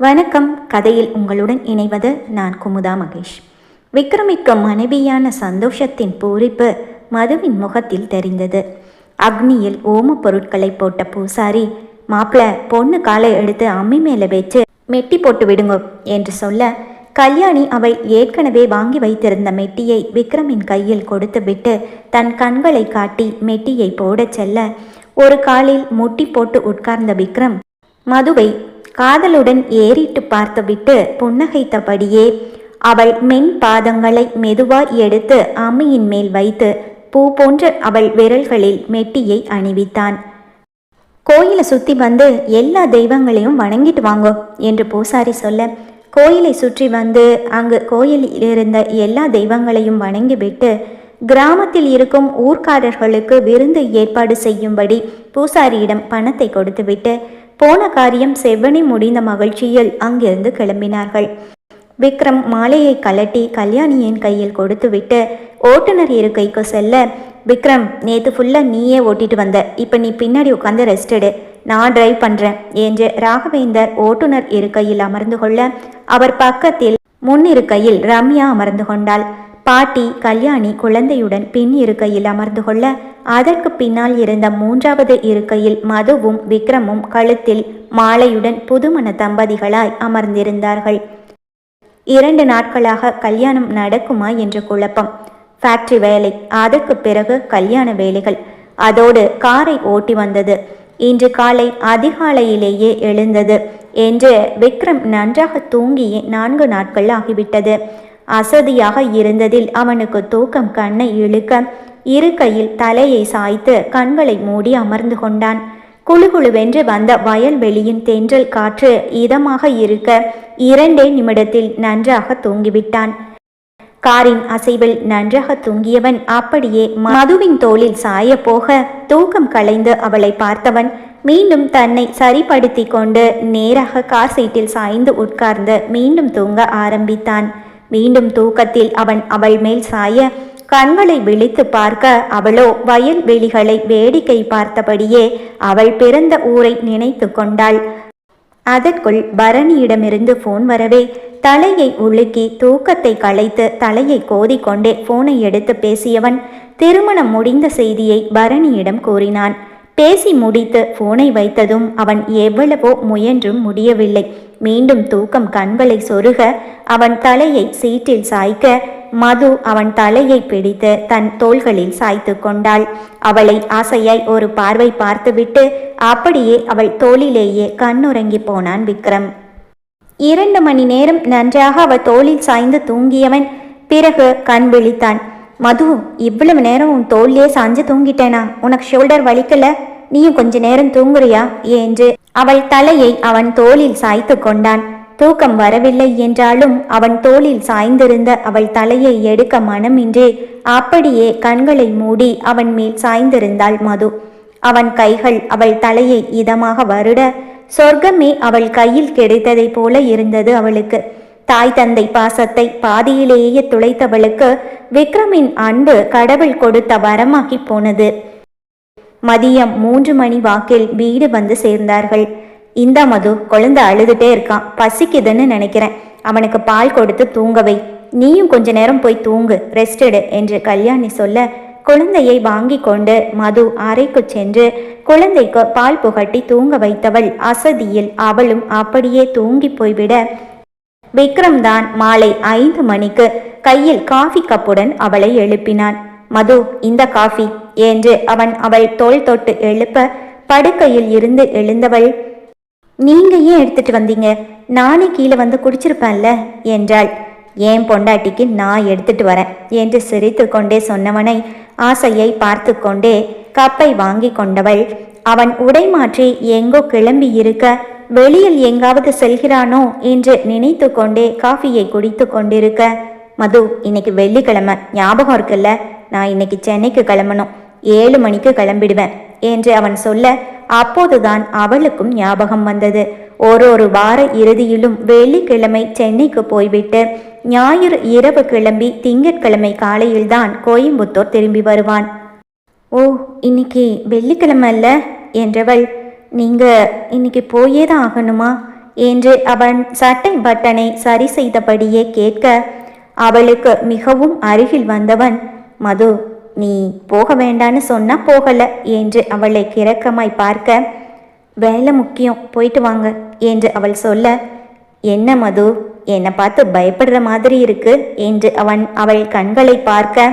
வணக்கம். கதையில் உங்களுடன் இணைவது நான் குமுதா மகேஷ். விக்ரமிக்கு மனைவியான சந்தோஷத்தின் பூரிப்பு மதுவின் முகத்தில் தெரிந்தது. அக்னியில் ஓம பொருட்களை போட்ட பூசாரி மாப்பிள பொண்ணு காலை எடுத்து அம்மி மேலே வச்சு மெட்டி போட்டு விடுங்க என்று சொல்ல கல்யாணி அவள் ஏற்கனவே வாங்கி வைத்திருந்த மெட்டியை விக்ரமின் கையில் கொடுத்துவிட்டு தன் கண்களை காட்டி மெட்டியை போடச் செல்ல ஒரு காலில் முட்டி போட்டு உட்கார்ந்த விக்ரம் மதுவை காதலுடன் ஏறிட்டு பார்த்துவிட்டு புன்னகைத்தபடியே அவள் மென் பாதங்களை மெதுவாய் எடுத்து அம்மியின் மேல் வைத்து பூ போன்ற அவள் விரல்களில் மெட்டியை அணிவித்தான். கோயிலை சுற்றி வந்து எல்லா தெய்வங்களையும் வணங்கிட்டு வாங்கோ என்று பூசாரி சொல்ல கோயிலை சுற்றி வந்து அங்கு கோயிலில் இருந்த எல்லா தெய்வங்களையும் வணங்கிவிட்டு கிராமத்தில் இருக்கும் ஊர்க்காரர்களுக்கு விருந்து ஏற்பாடு செய்யும்படி பூசாரியிடம் பணத்தை கொடுத்துவிட்டு போன காரியம் செவ்வனி முடிந்த மகிழ்ச்சியில் அங்கிருந்து கிளம்பினார்கள். விக்ரம் மாலையை கலட்டி கல்யாணியின் கையில் கொடுத்துவிட்டு ஓட்டுநர் இருக்கைக்கு செல்ல விக்ரம் நேற்று ஃபுல்லாக நீயே ஓட்டிட்டு வந்த. இப்போ நீ பின்னாடி உட்காந்து ரெஸ்ட் எடு. நான் டிரைவ் பண்ணுறேன் என்று ராகவேந்தர் ஓட்டுநர் இருக்கையில் அமர்ந்து கொள்ள அவர் பக்கத்தில் முன் இருக்கையில் ரம்யா அமர்ந்து கொண்டாள். பாட்டி கல்யாணி குழந்தையுடன் பின் இருக்கையில் அமர்ந்து கொள்ள அதற்கு பின்னால் இருந்த மூன்றாவது இருக்கையில் மதுவும் விக்ரமும் கழுத்தில் மாலையுடன் புதுமண தம்பதிகளாய் அமர்ந்திருந்தார்கள். இரண்டு நாட்களாக கல்யாணம் நடக்குமா என்ற குழப்பம். ஃபேக்டரி வேலை அதற்கு பிறகு கல்யாண வேலைகள். அதோடு காரை ஓட்டி வந்தது. இன்று காலை அதிகாலையிலேயே எழுந்தது. என்று விக்ரம் நன்றாக தூங்கியே நான்கு நாட்கள் ஆகிவிட்டது. அசதியாக இருந்ததில் அவனுக்கு தூக்கம் கண்ணை இழுக்க இருக்கையில் தலையை சாய்த்து கண்களை மூடி அமர்ந்து கொண்டான். குழுகுழுவென்று வந்த வயல்வெளியின் தென்றல் காற்று இதமாக இருக்க இரண்டே நிமிடத்தில் நன்றாக தூங்கிவிட்டான். காரின் அசைவில் நன்றாக தூங்கியவன் அப்படியே மதுவின் தோளில் சாய போக தூக்கம் களைந்து அவளை பார்த்தவன் மீண்டும் தன்னை சரிப்படுத்தி கொண்டு நேராக கார் சீட்டில் சாய்ந்து உட்கார்ந்து மீண்டும் தூங்க ஆரம்பித்தான். மீண்டும் தூக்கத்தில் அவன் அவள் மேல் சாய கண்களை விழித்து பார்க்க அவளோ வயல் வெளிகளை வேடிக்கை பார்த்தபடியே அவள் பிறந்த ஊரை நினைத்து கொண்டாள். அதற்குள் பரணியிடமிருந்து போன் வரவே தலையை உலுக்கி தூக்கத்தை களைத்து தலையை கோதிக்கொண்டே போனை எடுத்து பேசியவன் திருமணம் முடிந்த செய்தியை பரணியிடம் கூறினான். பேசி முடித்து போனை வைத்ததும் அவன் எவ்வளவோ முயன்றும் முடியவில்லை. மீண்டும் தூக்கம் கண்களை சொருக அவன் தலையை சீட்டில் சாய்க்க மது அவன் தலையை பிடித்து தன் தோள்களில் சாய்த்து கொண்டாள். அவளை ஆசையாய் ஒரு பார்வை பார்த்துவிட்டு அப்படியே அவள் தோளிலேயே கண்ணுறங்கி போனான் விக்ரம். இரண்டு மணி நேரம் நன்றாக அவள் தோளில் சாய்ந்து தூங்கியவன் பிறகு கண் விழித்தான். மது இவ்வளவு நேரம் உன் தோல்லே சாஞ்சு தூங்கிட்டேனா? உனக்கு ஷோல்டர் வலிக்கல? நீயும் கொஞ்ச நேரம் தூங்குறியா? என்று அவள் தலையை அவன் தோளில் சாய்த்து கொண்டான். தூக்கம் வரவில்லை என்றாலும் அவன் தோளில் சாய்ந்திருந்த அவள் தலையை எடுக்க மனமின்றி அப்படியே கண்களை மூடி அவன் மேல் சாய்ந்திருந்தாள் மது. அவன் கைகள் அவள் தலையை இதமாக வருட சொர்க்கமே அவள் கையில் கிடைத்ததைப் போல இருந்தது அவளுக்கு. தாய் தந்தை பாசத்தை பாதியிலேயே துளைத்தவளுக்கு விக்ரமின் அன்பு கடவுள் கொடுத்த வரமாகி போனது. மதியம் மூன்று மணி வாக்கில் வீடு வந்து சேர்ந்தார்கள். இந்த மது குழந்தை அழுதுட்டே இருக்கான். பசிக்குதுன்னு நினைக்கிறேன். அவனுக்கு பால் கொடுத்து தூங்கவை. நீயும் கொஞ்ச நேரம் போய் தூங்கு. ரெஸ்ட் எடு என்று கல்யாணி சொல்ல குழந்தையை வாங்கி கொண்டு மது அறைக்கு சென்று குழந்தைக்கு பால் புகட்டி தூங்க வைத்தவள் அசதியில் அவளும் அப்படியே தூங்கி போய்விட விக்ரம் தான் மாலை ஐந்து மணிக்கு கையில் காஃபி கப்புடன் அவளை எழுப்பினான். மது இந்த காஃபி என்று அவன் அவள் தோல் தொட்டு எழுப்ப படுக்கையில் இருந்து எழுந்தவள் நீங்க ஏன் எடுத்துட்டு வந்தீங்க? நானே கீழே வந்து குடிச்சிருப்பேன்ல என்றாள். ஏன் பொண்டாட்டிக்கு நான் எடுத்துட்டு வரேன் என்று சிரித்து கொண்டே சொன்னவனை ஆசையை பார்த்து கொண்டே கப்பை வாங்கி கொண்டவள். அவன் உடை மாற்றி எங்கோ கிளம்பி இருக்க வெளியில் எங்காவது செல்கிறானோ என்று நினைத்து கொண்டே காஃபியை குடித்து கொண்டிருக்க. மது இன்னைக்கு வெள்ளிக்கிழமை. ஞாபகம் இருக்குல்ல? நான் இன்னைக்கு சென்னைக்கு கிளம்பணும். ஏழு மணிக்கு கிளம்பிடுவேன் என்று அவன் சொல்ல அப்போதுதான் அவளுக்கும் ஞாபகம் வந்தது. ஒரு ஒரு வார இறுதியிலும் வெள்ளிக்கிழமை சென்னைக்கு போய்விட்டு ஞாயிறு இரவு கிளம்பி திங்கட்கிழமை காலையில்தான் கோயம்புத்தூர் திரும்பி வருவான். ஓ இன்னைக்கு வெள்ளிக்கிழமை இல்ல என்றவள் நீங்க இன்னைக்கு போயே தான் ஆகணுமா? என்று அவன் சட்டை பட்டனை சரி செய்தபடியே கேட்க அவளுக்கு மிகவும் அருகில் வந்தவன் மது நீ போக வேண்டான்னு சொன்னா போகல என்று அவளை கிறக்கமாய் பார்க்க வேலை முக்கியம் போயிட்டு வாங்க என்று அவள் சொல்ல என்ன மது என்னை பார்த்து பயப்படுற மாதிரி இருக்கு என்று அவன் அவள் கண்களை பார்க்க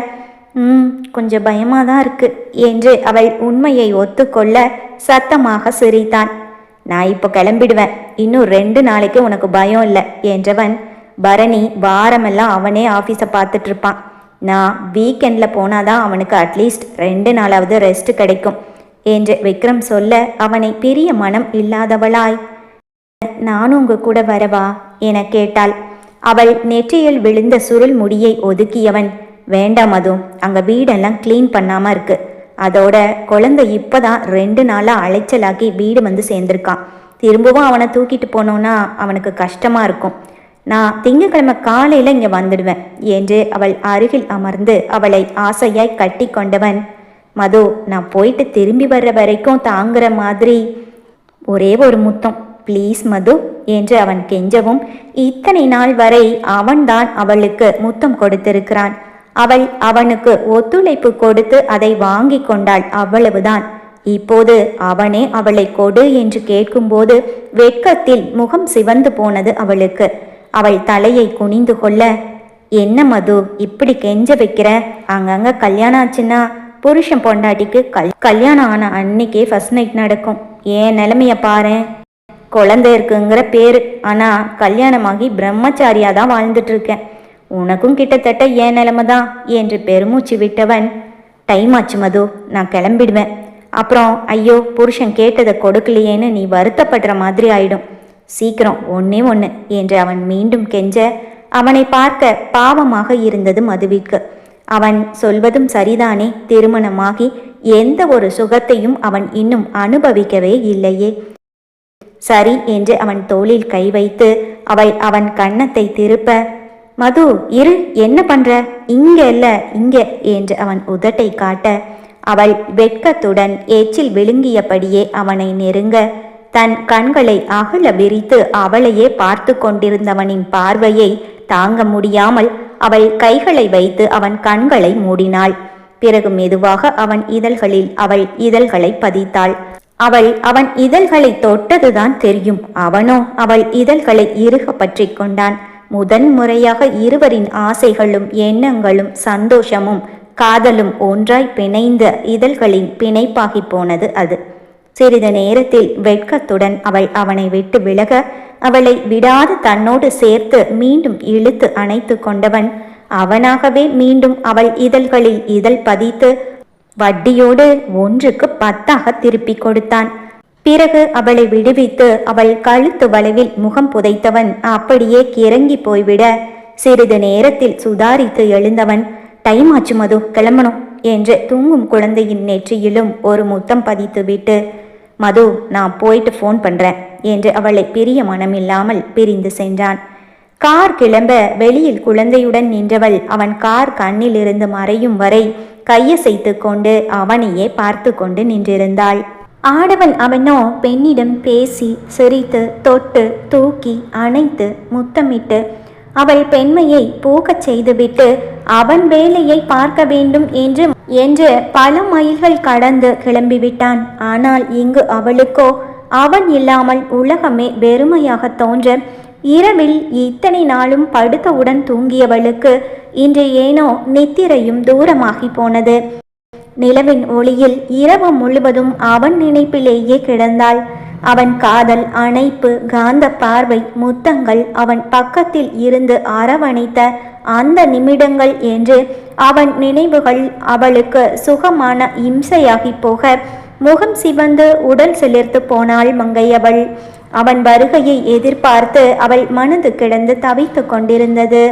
ம் கொஞ்சம் பயமாக தான் இருக்கு என்று அவள் உண்மையை ஒத்துக்கொள்ள சத்தமாக சிரித்தான். நான் இப்போ கிளம்பிடுவேன். இன்னும் ரெண்டு நாளைக்கு உனக்கு பயம் இல்லை என்றவன் பரணி வாரமெல்லாம் அவனே ஆஃபீஸை பார்த்துட்டு இருப்பான். நான் வீக்கெண்டில் போனாதான் அவனுக்கு அட்லீஸ்ட் ரெண்டு நாளாவது ரெஸ்ட் கிடைக்கும் என்று விக்ரம் சொல்ல அவனை பெரிய மனம் இல்லாதவளாய். நானும் உங்க கூட வரவா? என கேட்டாள். அவள் நெற்றியில் விழுந்த சுருள் முடியை ஒதுக்கியவன் வேண்டாம் மது அங்கே வீடெல்லாம் க்ளீன் பண்ணாமல் இருக்குது அதோட குழந்தை இப்போ தான் ரெண்டு நாளாக அலைச்சலாக்கி வீடு வந்து சேர்ந்துருக்கான். திரும்பவும் அவனை தூக்கிட்டு போனோன்னா அவனுக்கு கஷ்டமாக இருக்கும். நான் திங்கக்கிழமை காலையில் இங்கே வந்துடுவேன் என்று அவள் அருகில் அமர்ந்து அவளை ஆசையாய் கட்டி கொண்டவன். மது நான் போயிட்டு திரும்பி வர்ற வரைக்கும் தாங்குற மாதிரி ஒரே ஒரு முத்தம். ப்ளீஸ் மது என்று அவன் கெஞ்சவும் இத்தனை நாள் வரை அவன்தான் அவளுக்கு முத்தம் கொடுத்திருக்கிறான். அவள் அவனுக்கு ஒத்துழைப்பு கொடுத்து அதை வாங்கி கொண்டாள் அவ்வளவுதான். இப்போது அவனே அவளை கொடு என்று கேட்கும்போது வெட்கத்தில் முகம் சிவந்து போனது அவளுக்கு. அவள் தலையை குனிந்து கொள்ள என்ன மது இப்படி கெஞ்ச வைக்கிற? அங்கங்க கல்யாணம் ஆச்சுன்னா புருஷன் பொண்டாட்டிக்கு கல் கல்யாணம் ஆன அன்னைக்கே ஃபர்ஸ்ட் நைட் நடக்கும். ஏன் நிலைமைய பாரேன் குழந்தை இருக்குங்கிற பேரு. ஆனா கல்யாணமாகி பிரம்மச்சாரியா தான் வாழ்ந்துட்டு இருக்கேன். உனக்கும் கிட்டத்தட்ட ஏன் நிலைமை தான் என்று பெருமூச்சு விட்டவன் டைம் ஆச்சு மது நான் கிளம்பிடுவேன். அப்புறம் ஐயோ புருஷன் கேட்டதை கொடுக்கலையேன்னு நீ வருத்தப்படுற மாதிரி ஆயிடும். சீக்கிரம் ஒன்னே ஒன்று என்று அவன் மீண்டும் கெஞ்ச அவனை பார்க்க பாவமாக இருந்தது மதுவிற்கு. அவன் சொல்வதும் சரிதானே திருமணமாகி எந்த ஒரு சுகத்தையும் அவன் இன்னும் அனுபவிக்கவே இல்லையே. சரி என்று அவன் தோளில் கை வைத்து அவள் அவன் கன்னத்தை திருப்ப மது இரு என்ன பண்ற? இங்க இல்ல இங்க என்று அவன் உதட்டை காட்ட. அவள் வெட்கத்துடன் எச்சில் விழுங்கியபடியே அவனை நெருங்க. தன் கண்களை அகல விரித்து அவளையே பார்த்து கொண்டிருந்தவனின் பார்வையை தாங்க முடியாமல் அவள் கைகளை வைத்து அவன் கண்களை மூடினாள். பிறகு மெதுவாக அவன் இதழ்களில் அவள் இதழ்களை பதித்தாள். அவள் அவன் இதழ்களை தொட்டதுதான் தெரியும். அவனோ அவள் இதழ்களை இறுக பற்றி கொண்டான். முதன் முறையாக இருவரின் ஆசைகளும் எண்ணங்களும் சந்தோஷமும் காதலும் ஒன்றாய் பிணைந்த இதழ்களின் பிணைப்பாகி போனது அது. சிறிது நேரத்தில் வெட்கத்துடன் அவள் அவனை விட்டு விலக அவளை விடாது தன்னோடு சேர்த்து மீண்டும் இழுத்து அணைத்து கொண்டவன் அவனாகவே மீண்டும் அவள் இதழ்களில் இதழ் பதித்து வட்டியோடு ஒன்றுக்கு பத்தாக திருப்பிக் கொடுத்தான். பிறகு அவளை விடுவித்து அவள் கழுத்து வளைவில் முகம் புதைத்தவன் அப்படியே கிறங்கி போய்விட சிறிது நேரத்தில் சுதாரித்து எழுந்தவன் டைம் ஆச்சு மது கிளம்பணும் என்று தூங்கும் குழந்தையின் நெற்றியிலும் ஒரு முத்தம் பதித்துவிட்டு மது நான் போயிட்டு ஃபோன் பண்றேன் என்று அவளை பிரிய மனமில்லாமல் பிரிந்து சென்றான். கார் கிளம்ப வெளியில் குழந்தையுடன் நின்றவள் அவன் கார் கண்ணிலிருந்து மறையும் வரை கையசைத்து கொண்டு அவனையே பார்த்து கொண்டு நின்றிருந்தாள். ஆடவன் அவனோ பெண்ணிடம் பேசி சிரித்து தொட்டு தூக்கி அணைத்து முத்தமிட்டு அவள் பெண்மையை போகச் செய்துவிட்டு அவன் வேலையை பார்க்க வேண்டும் என்று என்று பல மைல்கள் கடந்து கிளம்பிவிட்டான். ஆனால் இங்கு அவளுக்கோ அவன் இல்லாமல் உலகமே வெறுமையாக தோன்ற இரவில் இத்தனை நாளும் படுத்தவுடன் தூங்கியவளுக்கு இன்று ஏனோ நித்திரையும் தூரமாகி போனது. நிலவின் ஒளியில் இரவு முழுவதும் அவன் நினைப்பிலேயே கிடந்தாள். அவன் காதல் அணைப்பு காந்த பார்வை முத்தங்கள் அவன் பக்கத்தில் இருந்து அரவணைத்த அந்த நிமிடங்கள் என்று அவன் நினைவுகள் அவளுக்கு சுகமான இம்சையாகி போக முகம் சிவந்து உடல் சிலிர்த்து போனாள் மங்கையவள். அவன் வருகையை எதிர்பார்த்து அவள் மனது கிடந்து தவித்து கொண்டிருந்தது.